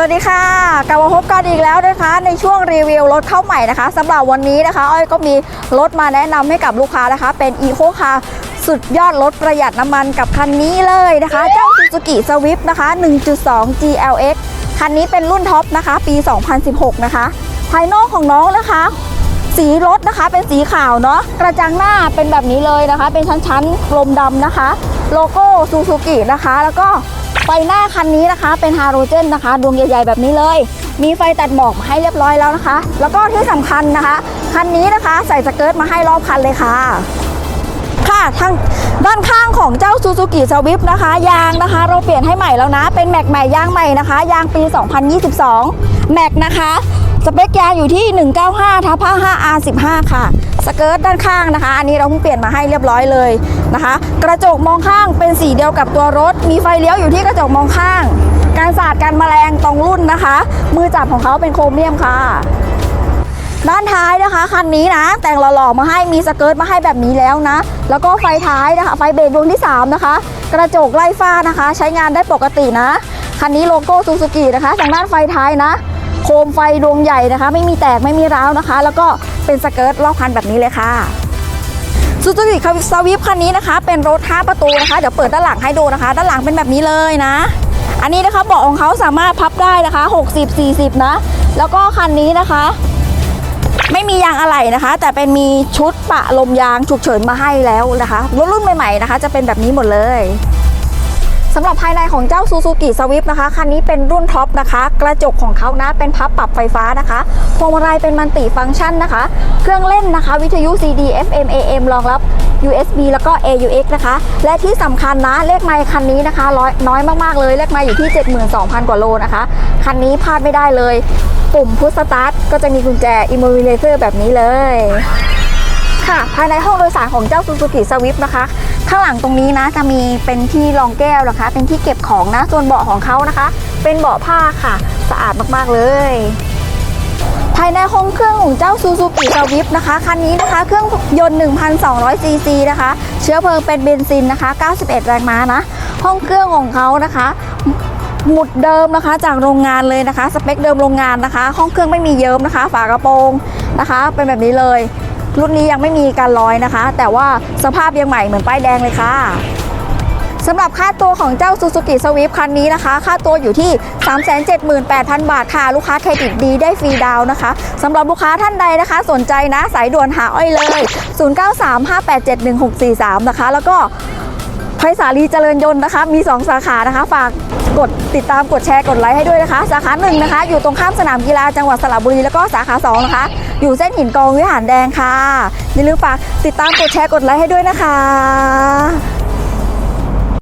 สวัสดีค่ะกลับมาพบกันอีกแล้วนะคะ ในช่วงรีวิวรถเข้าใหม่นะคะสำหรับวันนี้นะคะ อ้อยก็มีรถมาแนะนำให้กับลูกค้านะคะ เป็น e c o Car สุดยอดรถประหยัดน้ำมันกับคันนี้เลยนะคะ เจ้า Suzuki Swift นะคะ 1.2 GLX คันนี้เป็นรุ่นท็อปนะคะ ปี 2016 นะคะ ภายนอกของน้องนะคะ สีรถนะคะเป็นสีขาวเนาะกระจังหน้าเป็นแบบนี้เลยนะคะ เป็นชั้นๆกลมดำนะคะ โลโก้ซูซูกินะคะ แล้วก็ ไฟหน้าคันนี้นะคะ เป็นฮาโลเจนนะคะ ดวงใหญ่ๆแบบนี้เลย มีไฟตัดหมอกมาให้เรียบร้อยแล้วนะคะ แล้วก็ที่สำคัญนะคะ คันนี้นะคะใส่สเกิร์ตมาให้รอบคันเลยค่ะ ค่ะทางด้านข้างของเจ้า Suzuki Swift นะคะ ยางนะคะ เราเปลี่ยนให้ใหม่แล้วนะ เป็นแม็กใหม่ยางใหม่นะคะ ยางปี 2022 แม็กนะคะ สเปคยางอยู่ที่ 195ทับ55 R15 ค่ะ สเกิร์ตด้านข้างนะคะ อันนี้เราเพิ่งเปลี่ยนมาให้เรียบร้อยเลยนะคะ กระจกมองข้างเป็นสีเดียวกับตัวรถ มีไฟเลี้ยวอยู่ที่กระจกมองข้าง การสาดการแมลงตรงรุ่นนะคะ มือจับของเขาเป็นโครเมียมค่ะด้านท้ายนะคะคันนี้นะ แต่งหล่อๆมาให้มีสเกิร์ตมาให้แบบนี้แล้วนะ แล้วก็ไฟท้ายนะคะ ไฟเบรกดวงที่ 3 นะคะ กระจกไล่ฟ้านะคะ ใช้งานได้ปกตินะ คันนี้โลโก้ซูซูกินะคะทางด้านไฟท้ายนะ คมไฟดวงใหญ่นะคะ ไม่มีแตกไม่มีร้าวนะคะ แล้วก็เป็นสเกิร์ตรอบคันแบบนี้เลยค่ะซูซูกิสวิฟคันนี้นะคะ เป็นรถ5ประตูนะคะ เดี๋ยวเปิดด้านหลังให้ดูนะคะ ด้านหลังเป็นแบบนี้เลยนะ อันนี้นะคะเบาะของเขาสามารถพับได้นะคะ 60 40 นะ แล้วก็คันนี้นะคะ ไม่มียางอะไหล่นะคะ แต่เป็นมีชุดปะลมยางฉุกเฉินมาให้แล้วนะคะรถรุ่นใหม่ๆนะคะ จะเป็นแบบนี้หมดเลย สำหรับภายในของเจ้า Suzuki Swift นะคะ คันนี้เป็นรุ่นท็อปนะคะ กระจกของเขานะเป็นพับปรับไฟฟ้านะคะพวงมาลัยเป็นมันติฟังก์ชันนะคะ เครื่องเล่นนะคะ วิทยุ CD FM AM รองรับ USB แล้วก็ AUX นะคะ และที่สำคัญนะ เลขไมค์คันนี้นะคะร้อยน้อยมาก ๆ เลย เลขไมค์อยู่ที่ 72,000 กว่าโลนะคะ คันนี้พลาดไม่ได้เลย ปุ่มพุชสตาร์ทก็จะมีกุญแจ Immobilizer แบบนี้เลย ค่ะ ภายในห้องโดยสารของเจ้า Suzuki Swift นะคะ ข้างหลังตรงนี้นะจะมีเป็นที่รองแก้วนะคะ เป็นที่เก็บของนะ ส่วนเบาะของเขานะคะ เป็นเบาะผ้าค่ะ สะอาดมากๆเลย ภายในห้องเครื่องของเจ้า Suzuki Swift นะคะ คันนี้นะคะ เครื่องยนต์ 1,200 ซีซีนะคะ เชื้อเพลิงเป็นเบนซินนะคะ 91 แรงม้านะ ห้องเครื่องของเขานะคะหมุดเดิมนะคะจากโรงงานเลยนะคะ สเปคเดิมโรงงานนะคะ ห้องเครื่องไม่มีเยิ้มนะคะ ฝากระโปรงนะคะ เป็นแบบนี้เลย รุ่นนี้ยังไม่มีการลอยนะคะ แต่ว่าสภาพยังใหม่เหมือนป้ายแดงเลยค่ะสำหรับค่าตัวของเจ้า Suzuki Swift คันนี้นะคะ ค่าตัวอยู่ที่ 378,000 บาทค่ะ ลูกค้าเครดิตดีได้ฟรีดาวน์นะคะสำหรับลูกค้าท่านใดนะคะ สนใจนะสายด่วนหาอ้อยเลย 0935871643 นะคะ แล้วก็ไพศาลีเจริญยนต์นะคะ มี 2 สาขานะคะ ฝาก กดติดตามกดแชร์กดไลค์ให้ด้วยนะคะ สาขาหนึ่งนะคะ อยู่ตรงข้ามสนามกีฬาจังหวัดสระบุรีแล้วก็สาขา2นะคะ อยู่เส้นหินกองวิหารแดงค่ะอย่าลืมฝากติดตามกดแชร์กดไลค์ให้ด้วยนะคะ